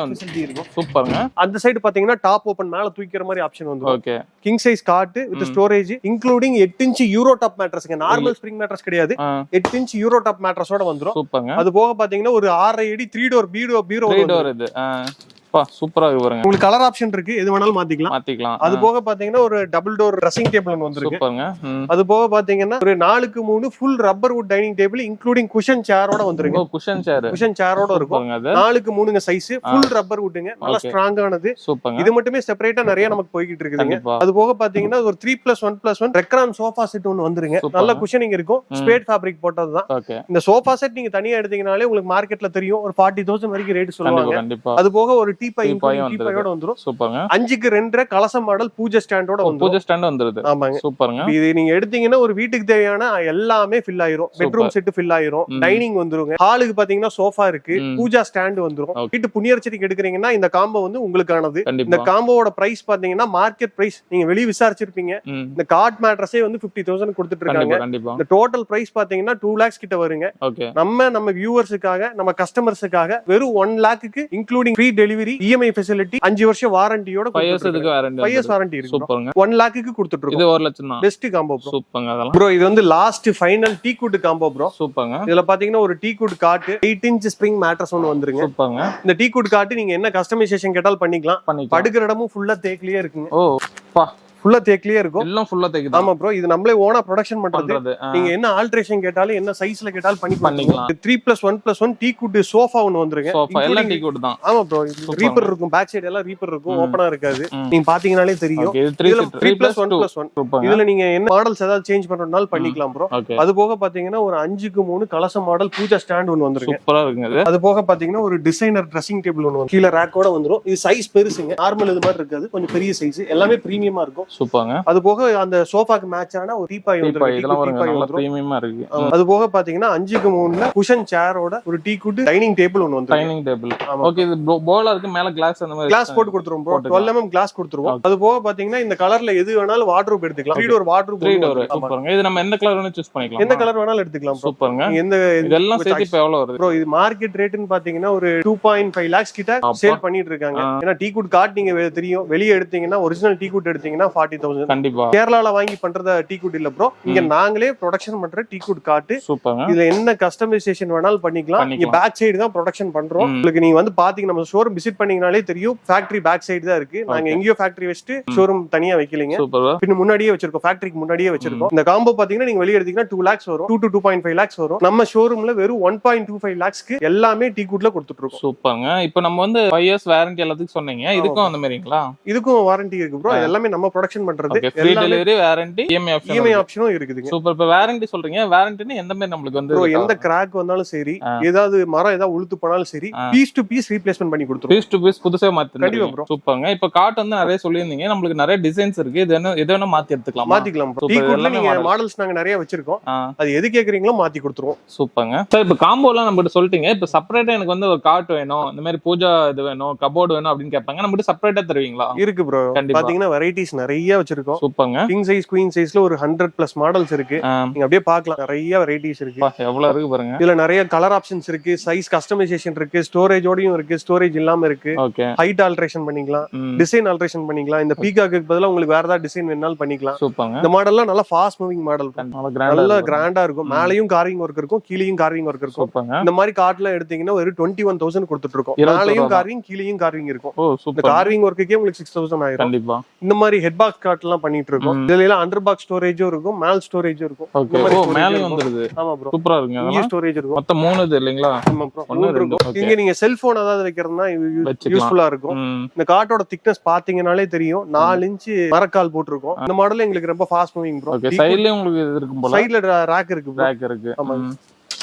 [SPEAKER 2] வந்து சூப்பருங்க.
[SPEAKER 1] அந்த சைடு பாத்தீங்கன்னா டாப் ஓபன் மேல தூக்கிற மாதிரி option
[SPEAKER 2] okay
[SPEAKER 1] king size cot with. Storage including எட்டு இன்ச் யூரோ டாப் மேட்ரஸ்ங்க நார்மல் ஸ்ப்ரிங் மேட்ரஸ் கிடையாது. எட்டு இன்ச் யூரோ டாப் மேட்ரஸோட வந்துரும். அது போக பாத்தீங்கன்னா ஒரு ஆறரை அடி த்ரீ டோர் பீரோ பீரோ
[SPEAKER 2] த்ரீ டோர் இது ஆ பா சூப்பரா இருக்கு பாருங்க.
[SPEAKER 1] உங்களுக்கு கலர் ஆப்ஷன் இருக்கு எது வேணாலும் மாத்திக்கலாம்.
[SPEAKER 2] மாத்திக்கலாம்.
[SPEAKER 1] அது போக பாத்தீங்கன்னா ஒரு டபுள் டோர் ட்ரெஸ்ஸிங் டேபிள் ஒன்று வந்திருக்கு. அது போக பாத்தீங்கன்னா ஒரு நாலுக்கு மூணு full rubber wood dining table including cushion சேரோட வந்துருங்க
[SPEAKER 2] ஓ குஷன் சேர்
[SPEAKER 1] குஷன் சேரோட இருக்கும். நாலுக்கு மூணுங்க சைஸ் ஃபுல் ரப்பர் வுட்டுங்க நல்லா. ஸ்ட்ராங்கானது இது மட்டுமே செப்பரேட்டா நிறைய நமக்கு போய்கிட்டு இருக்குதுங்க. அது போக பாத்தீங்கன்னா ஒரு three plus one plus one Recron sofa set ஒன்று வந்துருங்க. நல்ல குஷனிங் இருக்கும். ஸ்பேட் ஃபேப்ரிக் போட்டதுதான் இந்த சோஃபா செட் நீங்க தனியா எடுத்தீங்கனாலே உங்களுக்கு மார்க்கெட்ல தெரியும். ஒரு ஃபார்ட்டி தௌசண்ட் வரைக்கும் ரேட் சொல்லுவாங்க. அது போக ஒரு டீபாய் வந்துரும்.
[SPEAKER 2] சூப்பருங்க.
[SPEAKER 1] அஞ்சுக்கு ரெண்டரை கலசம் மாடல் பூஜை ஸ்டாண்டோட
[SPEAKER 2] ஓ,
[SPEAKER 1] வந்துரும்.
[SPEAKER 2] பூஜை ஸ்டாண்ட் வந்துருது.
[SPEAKER 1] ஆமாங்க.
[SPEAKER 2] சூப்பருங்க.
[SPEAKER 1] இது நீங்க எடுத்தீங்கன்னா ஒரு வீட்டுக்கு தேவையான எல்லாமே ஃபில் ஆயிரும். பெட்ரூம் செட் ஃபில் ஆயிரும். டைனிங் வந்துருங்க. ஹாலுக்கு பாத்தீங்கன்னா சோஃபா இருக்கு. பூஜா ஸ்டாண்ட் வந்துரும். வீட்டு புண்ணியர்ச்சனைக்கு எடுக்கிறீங்கன்னா இந்த காம்போ வந்து உங்களுக்கானது. இந்த காம்போவோட பிரைஸ் பாத்தீங்கன்னா மார்க்கெட் பிரைஸ் நீங்க வெளிய விசாரிச்சிருப்பீங்க. இந்த கார்ட் மேட்ரஸே வந்து பிப்டி தௌசண்ட் கொடுத்துட்டு இருக்காங்க. இந்த டோட்டல் பிரைஸ் பாத்தீங்கன்னா டூ லேக்ஸ் கிட்ட வருங்க. நம்ம நம்ம வியூவர்ஸுக்காக நம்ம கஸ்டமர்ஸுக்காக வெறும் one லேக்குக்கு including free delivery EMI facility அஞ்சு வருஷம் வாரண்டியோட
[SPEAKER 2] ஃபைவ் இயர்ஸ்
[SPEAKER 1] வாரண்டி இருக்கு
[SPEAKER 2] சூப்பருங்க.
[SPEAKER 1] ஒன் லேக்குக்கு கொடுத்துட்டு
[SPEAKER 2] இது
[SPEAKER 1] இருக்கோம்
[SPEAKER 2] ஒரு லட்சம் தான்.
[SPEAKER 1] பெஸ்ட் காம்போ ப்ரோ
[SPEAKER 2] சூப்பருங்க அதெல்லாம்.
[SPEAKER 1] ப்ரோ இது வந்து last final teak wood combo bro
[SPEAKER 2] சூப்பருங்க.
[SPEAKER 1] இதுல பாத்தீங்கன்னா ஒரு teak wood cot eight inch spring mattress ஒன்று வந்துருங்க.
[SPEAKER 2] சூப்பருங்க.
[SPEAKER 1] இந்த டீ குட் காட்டு நீங்க என்ன கஸ்டமைசேஷன் கேட்டாலும் பண்ணிக்கலாம். படுக்கிற இடமும் ஃபுல்லா தேக்கிலேயே இருக்குங்க.
[SPEAKER 2] ஓ பா.
[SPEAKER 1] ஃபுல்லா தேக்கிலேயே இருக்கும்.
[SPEAKER 2] எல்லாம் ஃபுல்லா தைக்குது
[SPEAKER 1] ஆமா ப்ரோ இது நம்மளே ஓனா ப்ரொடக்ஷன் பண்றது. நீங்க என்ன ஆல்ட்ரேஷன் கேட்டாலும் என்ன சைஸ்ல கேட்டாலும் பண்ணி
[SPEAKER 2] பண்ணிக்கலாம்.
[SPEAKER 1] Three plus one plus one teak wood sofa ஒன்று வந்துருங்க.
[SPEAKER 2] எல்லாம் டீ குட் தான்.
[SPEAKER 1] ஆமா ப்ரோ. ரீப்பர் இருக்கும் பேக் சைடு எல்லாம் ரீப்பர் இருக்கும். ஓப்பனா இருக்காது. நீங்க பாத்தீங்கனாலே தெரியும். இதுல
[SPEAKER 2] three plus
[SPEAKER 1] one plus one இதுல நீங்க என்ன மாடல்ஸ் ஏதாவது சேஞ்ச் பண்றதுனாலும் பண்ணிக்கலாம் ப்ரோ அது போக பாத்தீங்கன்னா ஒரு அஞ்சுக்கு மூணு கலச மாடல் பூஜா ஸ்டாண்ட்
[SPEAKER 2] சூப்பரா இருக்குங்க இது.
[SPEAKER 1] அது போக பாத்தீங்கன்னா ஒரு டிசைனர் ட்ரெஸ்ஸிங் டேபிள் ஒன்று கீழே ரேக்கோட வந்துரும். இது சைஸ் பெருசுங்க. நார்மல் இது மாதிரி இருக்காது. கொஞ்சம் பெரிய சைஸ் எல்லாமே பிரீமியமா இருக்கும்.
[SPEAKER 2] சூப்பர்ங்க.
[SPEAKER 1] அது போக அந்த சோஃபாக்கு மேட்ச் ஆன ஒரு டீபாய்
[SPEAKER 2] இதெல்லாம் இருக்கு.
[SPEAKER 1] அது போக பாத்தீங்கன்னா அஞ்சுக்கு மூணுல குஷன் சேரோட ஒரு டீ குட் டைனிங் டேபிள் ஒன்னு வந்து
[SPEAKER 2] டைனிங் டேபிள். ஓகே இது போலா இருக்கு மேல கிளாஸ் அந்த மாதிரி
[SPEAKER 1] கிளாஸ் போட்டு கொடுத்துருவோம் ப்ரோ
[SPEAKER 2] போட்டுக்கலாம்.
[SPEAKER 1] டுவெல் எம்எம் கிளாஸ் கொடுத்துருவோம். அது போக பாத்தீங்கன்னா இந்த கலர்ல எது வேணாலும் வார்ட்ரோப் எடுத்துக்கலாம். Three door wardrobe
[SPEAKER 2] three door சூப்பருங்க. இது நம்ம எந்த கலர் வேணும் சூஸ் பண்ணிக்கலாம்.
[SPEAKER 1] எந்த கலர் வேணாலும் எடுத்துக்கலாம்.
[SPEAKER 2] சூப்பருங்க.
[SPEAKER 1] எந்த
[SPEAKER 2] இதெல்லாம் சேர்த்து இப்ப எவ்வளவு வருது?
[SPEAKER 1] ப்ரோ இது மார்க்கெட் ரேட்னு பாத்தீங்கன்னா ஒரு டூ பாயிண்ட் ஃபைவ் லேக்ஸ் கிட்ட. சேல் பண்ணிட்டு இருக்காங்க. ஏன்னா டீ குட் கார்ட் நீங்க தெரியும் வெளியே எடுத்தீங்கன்னா ஒரிஜினல் டீ குட் எடுத்தீங்கன்னா ஃபார்ட்டி தௌசண்ட்
[SPEAKER 2] கண்டிப்பா.
[SPEAKER 1] கேரளால வாங்கி பண்றத டீ குட் இல்ல ப்ரோ இங்க நாங்களே ப்ரொடக்ஷன் பண்ற டீ குட் காட்டு.
[SPEAKER 2] சூப்பருங்க.
[SPEAKER 1] இதுல என்ன கஸ்டமைசேஷன் வேணாலும் பண்ணிக்கலாம். இங்க. பேக் சைடு தான் ப்ரொடக்ஷன் பண்றோம். உங்களுக்கு நீங்க வந்து பாத்தீங்க நம்ம ஷோரூம் விசிட் பண்ணீங்கனாலே தெரியும். ஃபேக்டரி பேக் சைடு தான் இருக்கு. நாங்க எங்கேயோ ஃபேக்டரி வச்சுட்டு ஷோரூம் தனியா வைக்கலீங்க.
[SPEAKER 2] சூப்பர்
[SPEAKER 1] பின்ன முன்னாடியே வச்சிருக்கோம். ஃபேக்டரிக்கு முன்னாடியே வச்சிருக்கோம். இந்த காம்போ பாத்தீங்கன்னா நீங்க வெளியே எடுத்தீங்கன்னா டூ லேக்ஸ் வரும். Two to two point five lakhs வரும். நம்ம ஷோரூம்ல வெறும் ஒன் பாயிண்ட் டூ ஃபைவ் லேக்ஸ்க்கு எல்லாமே டீ குட்ல கொடுத்துட்டு இருக்கோம்
[SPEAKER 2] சூப்பருங்க. இப்போ நம்ம வந்து ஃபைவ் இயர்ஸ் வாரண்டி எல்லாத்துக்கும் சொன்னீங்க. இதுக்கும் அந்த மாதிரிங்களா?
[SPEAKER 1] இதுக்கும் வாரண்டி இருக்கு ப்ரோ எல்லாமே நம்ம ப்ரொடக்ஷன் பண்றது.
[SPEAKER 2] ஃப்ரீ
[SPEAKER 1] எல்லாமே
[SPEAKER 2] delivery warranty EMI
[SPEAKER 1] EMI
[SPEAKER 2] option
[SPEAKER 1] ஆப்ஷனும் இருக்குதுங்க
[SPEAKER 2] சூப்பர் இப்போ வாரண்டி சொல்றீங்க. வாரண்டின்னு எந்த மாதிரி நம்மளுக்கு வந்து
[SPEAKER 1] ப்ரோ எந்த கிராக் வந்தாலும் சரி. ஏதாவது மரம் ஏதாவது உளுத்து போனாலும் சரி. பீஸ் டு பீஸ் ரீப்ளேஸ்மெண்ட் பண்ணி கொடுத்துருவோம்
[SPEAKER 2] பீஸ் டு பீஸ் புதுசா மாத்தி. சூப்பருங்க. இப்போ காட் வந்து நிறைய சொல்லியிருந்தீங்க. நம்மளுக்கு நிறைய டிசைன்ஸ் இருக்கு. இது என்ன எது வேணா மாத்தி எடுத்துக்கலாம்?
[SPEAKER 1] மாத்திக்கலாம் டீ குட்ல நீங்க. மாடல்ஸ் நாங்க நிறைய வச்சிருக்கோம். அது எது கேக்குறீங்களோ மாத்தி கொடுத்துருவோம்.
[SPEAKER 2] சூப்பருங்க. சார் இப்போ காம்போலாம் நம்மகிட்ட சொல்லிட்டீங்க. இப்போ செப்பரேட்டா எனக்கு வந்து ஒரு காட் வேணும். இந்த மாதிரி பூஜா இது வேணும் கபோர்டு வேணும் அப்படின்னு கேட்பாங்க. நம்மகிட்ட செப்பரேட்டா தருவீங்களா?
[SPEAKER 1] இருக்கு ப்ரோ. பாத்தீங்கன்னா வெரைட்டிஸ் நிறைய வச்சிருக்கோம்.
[SPEAKER 2] சூப்பருங்க.
[SPEAKER 1] கிங் சைஸ் குயின் சைஸ்ல ஒரு ஹண்ட்ரட் பிளஸ் மாடல்ஸ் இருக்கு. நீங்க அப்படியே பார்க்கலாம். நிறைய வெரைட்டிஸ் இருக்கு.
[SPEAKER 2] எவ்வளவு இருக்கு பாருங்க.
[SPEAKER 1] இதுல நிறைய கலர் ஆப்ஷன்ஸ் இருக்கு. சைஸ் கஸ்டமைசேஷன் இருக்கு. ஸ்டோரேஜோடயும் இருக்கு. ஸ்டோரேஜ் இல்லாம இருக்கு. ஹைட் ஆல்ட்ரேஷன் பண்ணிக்கலாம். டிசைன் ஆல்ட்ரேஷன் பண்ணிக்கலாம். இந்த பீகாக்கு பதிலா உங்களுக்கு வேற ஏதாவது டிசைன் வேணாலும் பண்ணிக்கலாம். இந்த மாடல்லாம் நல்லா ஃபாஸ்ட் மூவிங் மாடல்
[SPEAKER 2] நல்லா கிராண்டா
[SPEAKER 1] இருக்கும். மேலையும் கார்விங் ஒர்க் இருக்கும். கீழேயும் கார்விங் ஒர்க் இருக்கும். இந்த மாதிரி கார்ட்லாம் எடுத்தீங்கன்னா ஒரு டுவெண்ட்டி ஒன் தௌசண்ட் கொடுத்துட்டு இருக்கோம். மேலையும். கார்விங் கீழேயும் கார்விங் இருக்கும். இந்த கார்விங் ஒர்க்குக்கே உங்களுக்கு சிக்ஸ் தௌசண்ட் ஆயிரும்.
[SPEAKER 2] கண்டிப்பா.
[SPEAKER 1] இந்த மாதிரி ஹெட் பாக்ஸ் கார்ட் எல்லாம் பண்ணிட்டு இருக்கோம். இதுல எல்லாம் அண்டர் பாக்ஸ் ஸ்டோரேஜும் இருக்கும் மேல் ஸ்டோரேஜும் இருக்கும் இருக்கும்.
[SPEAKER 2] வந்துருது.
[SPEAKER 1] ஆமா ப்ரோ
[SPEAKER 2] சூப்பரா
[SPEAKER 1] இங்கேயும்
[SPEAKER 2] அதெல்லாம்?
[SPEAKER 1] ஸ்டோரேஜ் இருக்கும்.
[SPEAKER 2] மொத்தம் மூணு இது இல்லைங்களா?
[SPEAKER 1] ஆமா மூணு
[SPEAKER 2] ரெண்டு,
[SPEAKER 1] இருக்கும். இங்க நீங்க செல்போன் ஏதாவது வைக்கிறதுனா. யூஸ்ஃபுல்லா இருக்கும். இந்த கார்ட்டோட திக்னஸ் பாத்தீங்கன்னாலே தெரியும். நாலு இன்ச்சு மரக்கால் போட்டிருக்கும். இந்த மாடல் எங்களுக்கு ரொம்ப ஃபாஸ்ட் மூவிங் ப்ரோ
[SPEAKER 2] சைடுலயும் உங்களுக்கு இருக்கும் போல?
[SPEAKER 1] சைடுல ரேக் இருக்கு.
[SPEAKER 2] ரேக் இருக்கு.
[SPEAKER 1] ஆமா.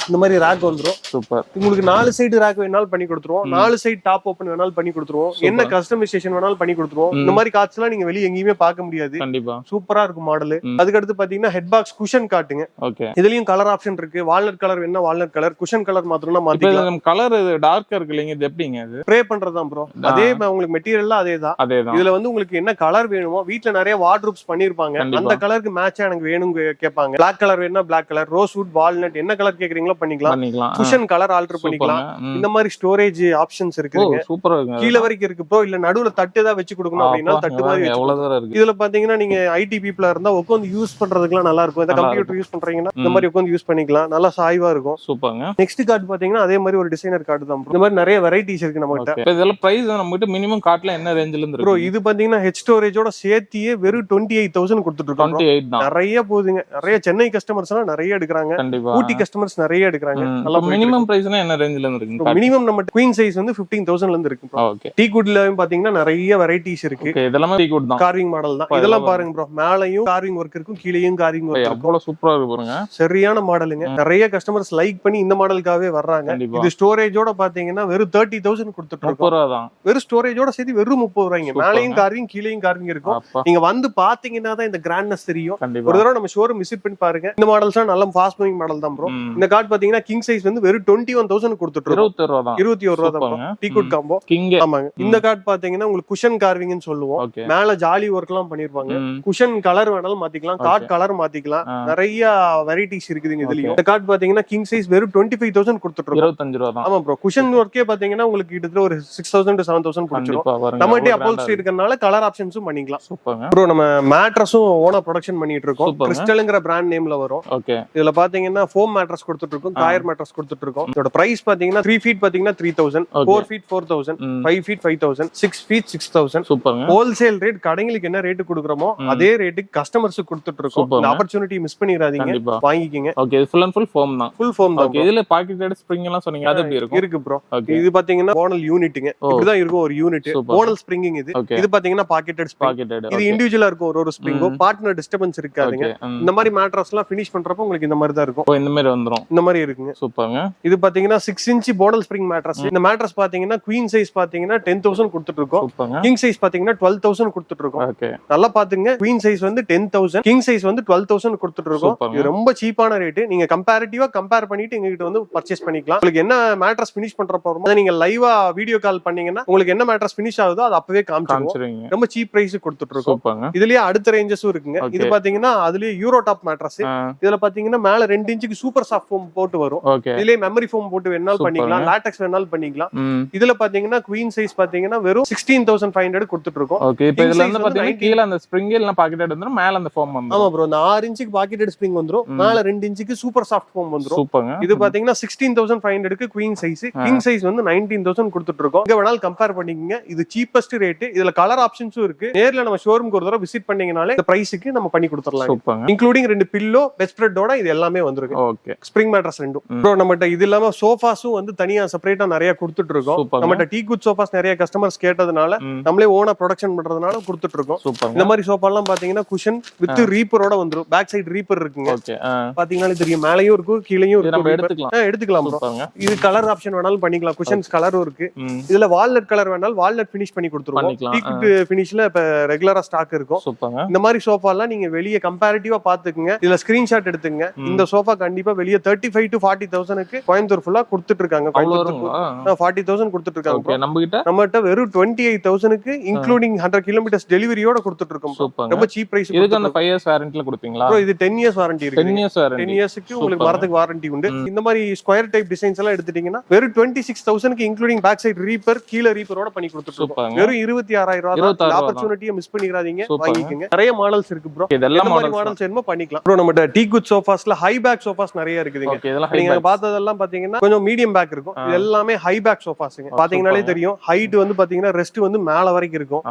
[SPEAKER 1] இந்த மாதிரி ரேக் வந்துரும்.
[SPEAKER 2] சூப்பர்.
[SPEAKER 1] உங்களுக்கு நாலு சைடு ரேக் வேணாலும் பண்ணி கொடுத்துருவோம். நாலு சைடு டாப் ஓப்பன் வேணாலும் பண்ணி கொடுத்துருவோம். என்ன கஸ்டமைசேஷன் வேணாலும் பண்ணி கொடுத்துருவோம். இந்த மாதிரி காட்ஸ் எல்லாம் நீங்க வெளிய எங்கேயுமே பார்க்க முடியாது.
[SPEAKER 2] கண்டிப்பா.
[SPEAKER 1] சூப்பரா இருக்கும் மாடல். அதுக்கு அடுத்து பாத்தீங்கன்னா head box cushion cot.
[SPEAKER 2] Okay.
[SPEAKER 1] இதுலயும் கலர் ஆப்ஷன் இருக்கு. வால்நட் கலர் வேணா வால்நட் கலர் குஷன் கலர் மாத்திரம்னா மாத்திக்கலாம்.
[SPEAKER 2] நம்ம கலர் டார்க்கா இருக்கு இல்லைங்க இது எப்படிங்க இது?
[SPEAKER 1] ஸ்ப்ரே பண்றதுதான் ப்ரோ அதே உங்களுக்கு மெட்டீரியல்லாம் அதே தான்
[SPEAKER 2] அதேதான்.
[SPEAKER 1] இதுல வந்து உங்களுக்கு என்ன கலர் வேணுமோ வீட்ல நிறைய வார்ட்ரூப்ஸ் பண்ணிருப்பாங்க. அந்த கலருக்கு மேட்சா எனக்கு வேணும் கேட்பாங்க. பிளாக் கலர் வேணா black colour rose wood walnut என்ன கலர் கேக்குறீங்களோ பண்ணிக்கலாம்.
[SPEAKER 2] பண்ணிக்கலாம்.
[SPEAKER 1] குஷன் கலர் ஆல்டர் பண்ணிக்கலாம். இந்த மாதிரி ஸ்டோரேஜ் ஆப்ஷன்ஸ்
[SPEAKER 2] ஓ
[SPEAKER 1] இருக்குங்க
[SPEAKER 2] சூப்பரா இருக்குங்க
[SPEAKER 1] கீழ வரைக்கும் இருக்கு. ப்ரோ இல்ல நடுவுல தட்டு ஏதாவது வச்சு கொடுக்கணும் அப்படின்னா
[SPEAKER 2] அப்பா,
[SPEAKER 1] தட்டு மாதிரி
[SPEAKER 2] இருக்கு?
[SPEAKER 1] இதுல பாத்தீங்கன்னா நீங்க ஐடி பீப்புளா இருந்தா உட்காந்து யூஸ் பண்றதுக்குலாம் நல்லா இருக்கும். இந்த கம்ப்யூட்டர் யூஸ் பண்றீங்கன்னா இந்த. மாதிரி உட்காந்து யூஸ் பண்ணிக்கலாம். நல்லா சாய்வா இருக்கும்.
[SPEAKER 2] சூப்பருங்க.
[SPEAKER 1] நெக்ஸ்ட் கார்டு பாத்தீங்கன்னா அதே மாதிரி ஒரு டிசைனர் கார்டு தான். இந்த மாதிரி நிறைய வெரைட்டிஸ் இருக்கு நம்ம கிட்ட
[SPEAKER 2] இதெல்லாம் பிரைஸ் நம்ம கிட்ட மினிமம் காட்ல என்ன ரேஞ்சில இருந்து
[SPEAKER 1] ப்ரோ
[SPEAKER 2] இருக்கு
[SPEAKER 1] இது பாத்தீங்கன்னா ஹெச் ஸ்டோரேஜோட சேர்த்தியே வெறும் டுவெண்ட்டி எயிட் தௌசண்ட் கொடுத்துட்டு இருக்கோம்
[SPEAKER 2] தான்.
[SPEAKER 1] நிறைய போகுதுங்க. நிறைய சென்னை கஸ்டமர்ஸ் எல்லாம் நிறைய எடுக்கிறாங்க. ஊட்டி கஸ்டமர்ஸ் நிறைய எடுக்கிறாங்க. நல்லா
[SPEAKER 2] மினிமம் பிரைஸ்னா என்ன ரேஞ்சில இருக்கு
[SPEAKER 1] மினிமம் நம்ம குயின் சைஸ் வந்து பிப்டீன் தௌசண்ட்ல இருந்து இருக்கு.
[SPEAKER 2] ஓகே
[SPEAKER 1] டீ குட்லயும் பாத்தீங்கன்னா நிறைய வெரைட்டிஸ் இருக்கு.
[SPEAKER 2] ஓகே இதெல்லாம் டீ குட் தான்.
[SPEAKER 1] கார்விங் மாடல் தான். இதெல்லாம் பாருங்க ப்ரோ மேலையும் கார்விங் ஒர்க் இருக்கும் கீழேயும் கார்விங் ஒர்க் இருக்கும்.
[SPEAKER 2] எவ்வளவு சூப்பரா இருக்கு பாருங்க.
[SPEAKER 1] சரியான மாடலுங்க நிறைய கஸ்டமர்ஸ் லைக் பண்ணி இந்த மாடலுக்காகவே வர்றாங்க. இது ஸ்டோரேஜோட பாத்தீங்கன்னா வெறும் தேர்ட்டி தௌசண்ட் கொடுத்துட்டு இருக்கோம். வெறும் ஸ்டோரேஜோட சேர்த்து வெறும் முப்பது ரூபாய்ங்க.
[SPEAKER 2] Super.
[SPEAKER 1] மேலையும் கார்விங் கீழேயும் கார்விங் இருக்கும். நீங்க வந்து பாத்தீங்கன்னா தான் இந்த கிராண்ட்னஸ் தெரியும். ஒரு தடவை நம்ம ஷோரூம் விசிட் பண்ணி பாருங்க. இந்த மாடல்ஸ் நல்ல ஃபாஸ்ட் மூவிங் மாடல் தான் ப்ரோ. இந்த கார்டு பாத்தீங்கன்னா கிங் சைஸ் வந்து வெறும் டுவெண்ட்டி ஒன் தௌசண்ட் கொடுத்துட்டு
[SPEAKER 2] இருபத்தி ரூபா தான்.
[SPEAKER 1] இருபத்தி ஒரு ரூபா தான்
[SPEAKER 2] சூப்பருங்க.
[SPEAKER 1] டீ குட் காம்போ
[SPEAKER 2] கிங்
[SPEAKER 1] ஆமாங்க. இந்த கார்டு பாத்தீங்கன்னா உங்களுக்கு குஷன் கார்விங்னு சொல்லுவோம். மேல ஜாலி ஒர்க் எல்லாம் பண்ணிருப்பாங்க. குஷன் கலர் வேணாலும் மாத்திக்கலாம். கார்ட் கலர் மாத்திக்கலாம். நிறைய வெரைட்டிஸ் இருக்குதுங்க இதுலயும். இந்த கார்டு பாத்தீங்கன்னா கிங் சைஸ் வெறும் டுவெண்ட்டி ஃபைவ் தௌசண்ட் கொடுத்துட்டு
[SPEAKER 2] இருபத்தஞ்சு ரூபா
[SPEAKER 1] ஆமா ப்ரோ குஷன் ஒர்க்கே பாத்தீங்கன்னா உங்களுக்கு கிட்டத்தட்ட ஒரு சிக்ஸ் தௌசண்ட் செவன் தௌசண்ட்
[SPEAKER 2] பாருங்க
[SPEAKER 1] நம்மகிட்ட அப்போல்ஸ்ட்ரி இருக்கறனால கலர் ஆப்ஷன்ஸும் பண்ணிக்கலாம். ப்ரோ நம்ம மேட்ரஸும் ஓனா ப்ரொடக்ஷன் பண்ணிட்டு இருக்கோம். கிறிஸ்டலுங்கிற பிராண்ட் நேம்ல வரும். இதுல பாத்தீங்கன்னா ஃபோம் மேட்ரஸ் கொடுத்துட்டு இருக்கோம். காயர் மேட்ரஸ் கொடுத்துட்டு இருக்கோம் இதோட பிரைஸ் பாத்தீங்கன்னா த்ரீ ஃபீட் பாத்தீங்கன்னா three thousand. Four feet four thousand. Five feet five thousand six feet six thousand
[SPEAKER 2] சூப்பருங்க.
[SPEAKER 1] ஹோல்சேல் ரேட் கடைங்களுக்கு என்ன ரேட்டு கொடுக்குறோமோ. அதே ரேட்டுக்கு கஸ்டமர்ஸுக்கு கொடுத்துட்டு இருக்கோம். இந்த ஆப்பர்ச்சுனிட்டி மிஸ் பண்ணிடாதீங்க. வாங்கிக்கிங்க.
[SPEAKER 2] ஓகே இது ஃபுல் அண்ட் ஃபுல் ஃபோம் தான்.
[SPEAKER 1] ஃபுல் ஃபோம் தான்
[SPEAKER 2] இதுல பாக்கெட்டட் ஸ்ப்ரிங் எல்லாம் சொன்னீங்க அது எப்படி இருக்கும்?
[SPEAKER 1] இருக்கு ப்ரோ இது பாத்தீங்கன்னா போனல் யூனிட்டுங்க. இப்படிதான் இருக்கும் ஒரு யூனிட். போனல் ஸ்ப்ரிங்கிங் இது. இது பாத்தீங்கன்னா பாக்கெட்டட் இது இண்டிவிஜுவலா இருக்கும் ஒரு ஒரு ஸ்ப்ரிங்கோ. பார்ட்னர் டிஸ்டர்பன்ஸ் இருக்காதுங்க. இந்த மாதிரி மேட்ரஸ் எல்லாம் ஃபினிஷ் பண்றப்ப உங்களுக்கு இந்த மாதிரி தான் இருக்கும்.
[SPEAKER 2] இந்த மாதிரி வந்துரும்.
[SPEAKER 1] இந்த மாதிரி மாதிரி இருக்குங்க.
[SPEAKER 2] சூப்பருங்க.
[SPEAKER 1] இது பாத்தீங்கன்னா six inch bonnell spring mattress இந்த மேட்ரஸ் பாத்தீங்கன்னா குவீன் சைஸ் பாத்தீங்கன்னா டென் தௌசண்ட் கொடுத்துட்டு இருக்கோம் கிங் சைஸ் பாத்தீங்கன்னா டுவெல் தௌசண்ட் கொடுத்துட்டு இருக்கோம் நல்லா பாத்துங்க குவீன் சைஸ் வந்து டென் தௌசண்ட் கிங் சைஸ் வந்து டுவெல் தௌசண்ட் கொடுத்துட்டு இருக்கோம். இது ரொம்ப சீப்பான ரேட்டு நீங்க கம்பேரிட்டிவா கம்பேர் பண்ணிட்டு எங்ககிட்ட வந்து பர்ச்சேஸ் பண்ணிக்கலாம். உங்களுக்கு என்ன மேட்ரஸ் ஃபினிஷ் பண்ற போறோமோ அதை நீங்க லைவா வீடியோ கால் பண்ணீங்கன்னா உங்களுக்கு என்ன மேட்ரஸ் ஃபினிஷ் ஆகுதோ அது அப்பவே காமிச்சிருவோம். ரொம்ப சீப் பிரைஸ் கொடுத்துட்டு இருக்கோம் இதுலயே அடுத்த ரேஞ்சஸும் இருக்குங்க. இது பாத்தீங்கன்னா அதுலயே யூரோ டாப் மேட்ரஸ் இதுல பாத்தீங்கன்னா மேல ரெண்டு இன்ச்சுக்கு சூப்பர் சாஃப்ட் ஃபோம் போட்டு வரும். இதுலயே மெமரி ஃபோம் போட்டு வேணாலும். பண்ணிக்கலாம். லாட்டெக்ஸ் வேணாலும் பண்ணிக்கலாம். இதுல பாத்தீங்கன்னா குவீன் சைஸ் பாத்தீங்கன்னா வெறும் சிக்ஸ்டீன் தௌசண்ட் ஃபைவ் ஹண்ட்ரட் கொடுத்துட்டு இருக்கோம்
[SPEAKER 2] ஓகே இப்போ இதுல வந்து பாத்தீங்கன்னா
[SPEAKER 1] 19
[SPEAKER 2] கீழ அந்த ஸ்ப்ரிங் எல்லாம் பாக்கெட் வந்துரும் மேல அந்த ஃபோம்
[SPEAKER 1] ஆமா
[SPEAKER 2] வந்துரும்
[SPEAKER 1] ப்ரோ இந்த ஆறு இன்ச்சுக்கு பாக்கெட்டட் ஸ்ப்ரிங் வந்துரும். மேல ரெண்டு இன்ச்சுக்கு சூப்பர் சாஃப்ட் ஃபோம் வந்துரும்.
[SPEAKER 2] சூப்பருங்க.
[SPEAKER 1] இது பாத்தீங்கன்னா சிக்ஸ்டீன் தௌசண்ட் ஃபைவ் ஹண்ட்ரட்க்கு குவீன் சைஸ் கிங் சைஸ் வந்து நைன்டீன் தௌசண்ட் கொடுத்துட்டு இருக்கோம் இங்க வேணாலும் கம்பேர் பண்ணிக்கங்க. இது சீப்பஸ்ட் ரேட் இதுல கலர் ஆப்ஷன்ஸும் இருக்கு. நேர்ல நம்ம ஷோரூம்க்கு ஒரு தடவை விசிட் பண்ணீங்கனாலே இந்த பிரைஸுக்கு நம்ம பண்ணி கொடுத்துடலாம். இன்க்ளூடிங் ரெண்டு பில்லோ பெஸ்ட் ஸ்ப்ரெட்டோட இது எல்லாமே வந்துருக்கு.
[SPEAKER 2] ஓகே
[SPEAKER 1] ஸ்ப்ரிங் மேட்ரஸ் ரெண்டும்.
[SPEAKER 2] ம்.
[SPEAKER 1] ப்ரோ நம்மகிட்ட இது இல்லாம சோஃபாஸும் வந்து தனியா செப்பரேட்டா நிறைய கொடுத்துட்டு இருக்கோம். நம்மகிட்ட டீ குட் சோஃபாஸ் நிறைய கஸ்டமர்ஸ் கேட்டதுனால நம்மளே ஓனா ப்ரொடக்ஷன் பண்றதுனால கொடுத்துட்டு இருக்கோம் இந்த மாதிரி சோஃபா எல்லாம் பாத்தீங்கன்னா குஷன் வித் ரீப்பரோட வந்துரும். பேக் சைடு ரீப்பர் இருக்குங்க.
[SPEAKER 2] ஓகே
[SPEAKER 1] பாத்தீங்கன்னாலே தெரியும். மேலயும் இருக்கும் கீழயும் இருக்கும்.
[SPEAKER 2] எடுத்துக்கலாம்.
[SPEAKER 1] இது கலர் ஆப்ஷன் வேணாலும் பண்ணிக்கலாம். குஷன்ஸ் கலரும் இருக்கு. இதுல வால்நட் கலர் வேணாலும் வால்நட் ஃபினிஷ் பண்ணி கொடுத்துருவோம்.
[SPEAKER 2] பண்ணிக்கலாம்,
[SPEAKER 1] டீ குட் ஃபினிஷ்ல இப்ப ரெகுலரா ஸ்டாக் இருக்கும். இந்த மாதிரி சோஃபா எல்லாம் நீங்க வெளிய கம்பேரிட்டிவா பாத்துக்குங்க இதுல ஸ்கிரீன்ஷாட் எடுத்துங்க. இந்த சோஃபா கண்டிப்பா வெளிய தேர்ட்டி ஃபைவ் டு ஃபார்ட்டி தௌசண்ட்க்கு கோயம்புத்தூர் ஃபுல்லா கொடுத்துட்டு இருக்காங்க ஃபார்ட்டி தௌசண்ட் கொடுத்துட்டு இருக்காங்க
[SPEAKER 2] நம்ம கிட்ட
[SPEAKER 1] நம்மகிட்ட? வெறும் டுவெண்ட்டி எயிட் தௌசண்ட்க்கு இன்க்ளூடிங் ஹண்ட்ரட் கிலோமீட்டர்ஸ் டெலிவரியோட கொடுத்துட்டு இருக்கோம் ரொம்ப சீப் பிரைஸ்
[SPEAKER 2] இதுக்கு அந்த ஃபைவ் இயர்ஸ் வாரண்டில கொடுப்பீங்களா?
[SPEAKER 1] இது டென் இயர்ஸ் வாரண்டி இருக்கு
[SPEAKER 2] டென் இயர்ஸ்
[SPEAKER 1] டென் இயர்ஸ்க்கு உங்களுக்கு. மரத்துக்கு வாரண்டி உண்டு. இந்த மாதிரி ஸ்கொயர் டைப் டிசைன்ஸ் எல்லாம் எடுத்துட்டீங்கன்னா வெறும் டுவெண்ட்டி சிக்ஸ் தௌசண்ட்க்கு இன்க்ளூடிங் பேக் சைடு ரீப்பர் கீழே ரீப்பரோட பண்ணி கொடுத்துட்டு இருக்கோம் வெறும் இருபத்தி ஆறாயிரம் ரூபாய். ஆப்பர்ச்சுனிட்டியை மிஸ் பண்ணிடாதீங்க.
[SPEAKER 2] Super.
[SPEAKER 1] வாங்கிக்கோங்க. நிறைய மாடல்ஸ் இருக்கு ப்ரோ
[SPEAKER 2] இதெல்லாம் மாடல்ஸ்
[SPEAKER 1] வேணுமோ பண்ணிக்கலாம். ப்ரோ நம்மகிட்ட டீ குட் சோஃபாஸ்ல ஹை பேக் சோஃபாஸ் நிறைய இருக்குதுங்க.
[SPEAKER 2] ஓகே இதெல்லாம்
[SPEAKER 1] நீங்க பார்த்ததெல்லாம் பாத்தீங்கன்னா கொஞ்சம் மீடியம் பேக் இருக்கும். இது எல்லாமே ஹை பேக் சோஃபாஸுங்க பாத்தீங்கன்னாலே. தெரியும். ஹைட் வந்து பாத்தீங்கன்னா ரெஸ்ட் வந்து மேல வரைக்கும் இருக்கும்.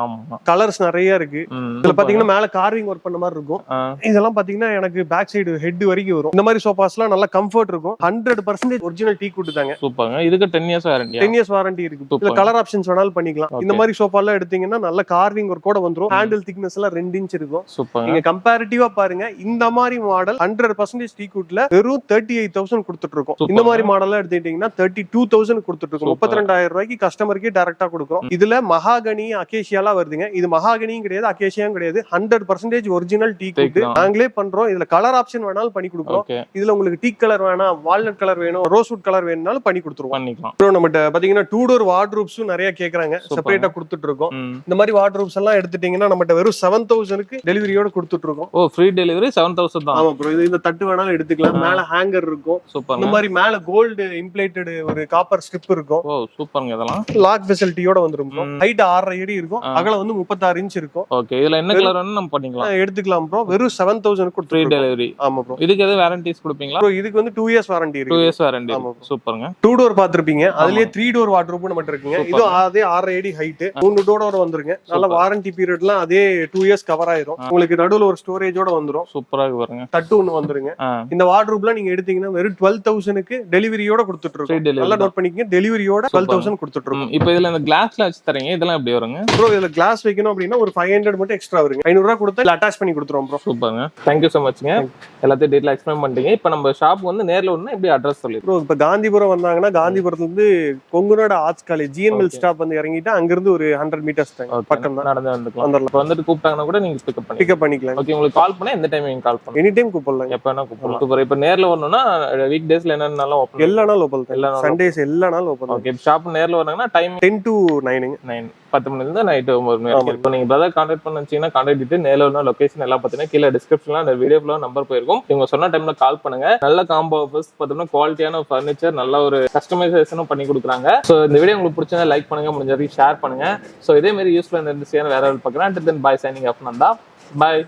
[SPEAKER 1] கலர்ஸ் நிறைய இருக்கு. இதுல பாத்தீங்கன்னா மேல கார்விங் ஒர்க் பண்ண மாதிரி இருக்கும். இதெல்லாம் பாத்தீங்கன்னா எனக்கு பேக் சைடு ஹெட் வரைக்கும் வரும். இந்த மாதிரி சோஃபாஸ்லாம் நல்லா கம்ஃபர்ட் இருக்கும். ஹண்ட்ரட் பர்சன்டேஜ் ஒரிஜினல் டீ கொடுத்தாங்க
[SPEAKER 2] சூப்பருங்க. இதுக்கு டென் இயர்ஸ் வாரண்டியா
[SPEAKER 1] டென் இயர்ஸ் வாரண்டி இருக்கு. இதுல கலர் ஆப்ஷன்ஸ் வேணாலும் பண்ணிக்கலாம். இந்த. மாதிரி சோஃபா எல்லாம் எடுத்தீங்கன்னா நல்ல கார்விங் ஒர்க்கோட வந்துரும். ஹேண்டில் திக்னஸ் எல்லாம் ரெண்டு இன்ச் இருக்கும். நீங்க கம்பேரிட்டிவா பாருங்க. இந்த மாதிரி மாடல் ஹண்ட்ரட் பர்சன்டேஜ் டீ குட்ல வெறும் தேர்ட்டி எயிட் தௌசண்ட் கொடுத்துட்டு இருக்கோம். இந்த மாதிரி மாடல் எடுத்துக்கிட்டீங்கன்னா தேர்ட்டி டூ தௌசண்ட் கொடுத்துட்டு இருக்கோம். முப்பத்தி ரெண்டாயிரம் ரூபாய்க்கு கஸ்டமருக்கே டேரக்டா கொடுக்குறோம் இதுல மகாகனி அகேஷியாலாம் வருதுங்க. இது மகாகனியும் கிடையாது அகேஷியாவும் கிடையாது. Hundred percentage original teak
[SPEAKER 2] Teak
[SPEAKER 1] wood
[SPEAKER 2] தான்.
[SPEAKER 1] நாங்களே பண்றோம். இதுல கலர் ஆப்ஷன் வேணாலும் பண்ணி கொடுக்குறோம். இதுல உங்களுக்கு டீ கலர் வேணாம் வால்நட் கலர் வேணும் ரோஸ்வுட் கலர் வேணும்னாலும் பண்ணி கொடுத்துருவோம்.
[SPEAKER 2] பண்ணிக்கலாம்.
[SPEAKER 1] அப்புறம் நம்மகிட்ட பாத்தீங்கன்னா டூ டோர் வார்ட்ரூப்ஸும் நிறைய கேக்குறாங்க. செப்பரேட்டா கொடுத்துட்டு இருக்கோம் இந்த மாதிரி வார்ட்ரூப்ஸ் எல்லாம் எடுத்துட்டீங்கன்னா நம்மகிட்ட வெறும் செவன் தௌசண்ட்க்கு டெலிவரியோட கொடுத்துட்டு இருக்கோம்
[SPEAKER 2] ஓ ஃப்ரீ டெலிவரி செவன் தௌசண்ட் தான்.
[SPEAKER 1] ஆமா ப்ரோ இந்த தட்டு வேணாலும் எடுத்துக்கலாம். மேல ஹேங்கர் இருக்கும். இந்த
[SPEAKER 2] சூப்பருங்க.
[SPEAKER 1] மாதிரி மேல கோல்டு இம்ப்ளேட்டட் ஒரு காப்பர் ஸ்ட்ரிப் இருக்கும்.
[SPEAKER 2] ஓ சூப்பருங்க இதெல்லாம்.
[SPEAKER 1] லாக் ஃபெசிலிட்டியோட வந்துரும். ஹைட் ஆறரை அடி இருக்கும். அகலம் வந்து முப்பத்தாறு இன்ச் இருக்கும்.
[SPEAKER 2] ஓகே இதுல என்ன கலர் வேணும் நம்ம பண்ணிக்கலாம்.
[SPEAKER 1] எடுத்துக்கலாம் ப்ரோ வெறும் செவன் தௌசண்ட்
[SPEAKER 2] ஃப்ரீ டெலிவரி
[SPEAKER 1] ஆமா ப்ரோ
[SPEAKER 2] இதுக்கு எதுவும் வாரண்டிஸ் கொடுப்பீங்களா?
[SPEAKER 1] ப்ரோ இதுக்கு வந்து டூ இயர்ஸ் வாரண்டி
[SPEAKER 2] டூ
[SPEAKER 1] இருக்கு
[SPEAKER 2] இயர்ஸ் வாரண்டி
[SPEAKER 1] ஆமா.
[SPEAKER 2] சூப்பருங்க.
[SPEAKER 1] டூ டோர் பாத்திருப்பீங்க அதுலயே த்ரீ டோர் வாட்ரூப் நம்மகிட்ட இருக்குங்க. இதுவும் அதே ஆறரை அடி ஹைட் மூணு டோரோட வந்துருங்க. நல்ல. வாரண்டி பீரியட்லாம் அதே டூ இயர்ஸ் கவர் ஆயிரும். உங்களுக்கு நடுவுல ஒரு ஸ்டோரேஜோட வந்துரும்.
[SPEAKER 2] சூப்பரா பாருங்க.
[SPEAKER 1] தட்டு ஒண்ணு வந்துருங்க. இந்த வார்ட்ரூப்ல நீங்க எடுத்தீங்கன்னா வெறும் டுவெல் தௌசண்ட்க்கு டெலிவரியோட கொடுத்துட்டு இருக்கோம் நல்லா நோட் பண்ணிக்கங்க. டெலிவரியோட டுவெல் தௌசண்ட் கொடுத்துட்டு இருக்கோம்
[SPEAKER 2] இப்போ இதுல இந்த கிளாஸ்ல வச்சு தரீங்க இதெல்லாம் எப்படி வருங்க?
[SPEAKER 1] ப்ரோ இதுல கிளாஸ் வைக்கணும் அப்படின்னா ஒரு ஃபைவ் ஹண்ட்ரட் மட்டும் எக்ஸ்ட்ரா வருங்க. ஐநூறு ரூபா கொடுத்து அட்டாச் பண்ணி கொடுத்துருவோம் ப்ரோ
[SPEAKER 2] சூப்பருங்க. தேங்க்யூ ஸோ மச்ங்க எல்லாத்தையும் டீட்டெயில் எக்ஸ்பிளைன் பண்ணிட்டீங்க. இப்போ நம்ம ஷாப் வந்து நேர்ல ஒன்று எப்படி அட்ரஸ் சொல்லி
[SPEAKER 1] ப்ரோ இப்ப காந்திபுரம் வந்தாங்கன்னா காந்திபுரத்துல இருந்து Kongunadu arts college GNL. Stop வந்து இறங்கிட்டு அங்கிருந்து ஒரு ஹண்ட்ரட் மீட்டர்ஸ் பக்கம் தான்.
[SPEAKER 2] நடந்து வந்துக்கலாம்.
[SPEAKER 1] வந்துடலாம்.
[SPEAKER 2] இப்போ வந்துட்டு கூப்பிட்டாங்கன்னா கூட நீங்க பிக்கப் பண்ணி
[SPEAKER 1] பிக்கப் பண்ணிக்கலாம்.
[SPEAKER 2] ஓகே உங்களுக்கு கால் பண்ணா எந்த டைம் கால் பண்ணுங்க
[SPEAKER 1] எனி டைம் கூப்பிடலாம்
[SPEAKER 2] எப்போ வேணா கூப்பிடலாம். இப்போ நேர்ல வரணும்னா வீக் டேஸ்ல என்னென்னலாம் ஓப்பன்
[SPEAKER 1] எல்லா நாளும் ஓப்பன்
[SPEAKER 2] எல்லா
[SPEAKER 1] சண்டேஸ் எல்லா நாளும் ஓப்பன்
[SPEAKER 2] ஓகே ஷாப் நேர்ல வராங்கன்னா டைம்
[SPEAKER 1] டென் டு நைனுங்க
[SPEAKER 2] நைன் பத்து மணிலேருந்து நைட்டு ஒன்பது மணி வரைக்கும். இப்போ நீங்கள் பிரதர் கான்டாக்ட் பண்ண வச்சீங்கன்னா கான்டாக்ட் டீட்டெயில் நேரில் வரணும் லொகேஷன் எல்லாம் பார்த்தீங்கன்னா கீழே டிஸ்கிரிப்ஷனில் அந்த வீடியோ ஃபுல்லாக நம்பர் போயிருக்கும். இவங்க சொன்ன டைம்ல கால் பண்ணுங்க. நல்ல காம்போ ஆஃபர்ஸ் பார்த்தோம்னா குவாலிட்டியான ஃபர்னிச்சர் நல்ல ஒரு கஸ்டமைசேஷனும் பண்ணி கொடுக்குறாங்க. ஸோ இந்த வீடியோ உங்களுக்கு பிடிச்சதா லைக் பண்ணுங்க முடிஞ்ச வரைக்கும் ஷேர் பண்ணுங்க. ஸோ இதே மாதிரி யூஸ்ஃபுல்லாக இருந்துச்சு வேற பார்க்கலாம். Then bye signing off Nandha bye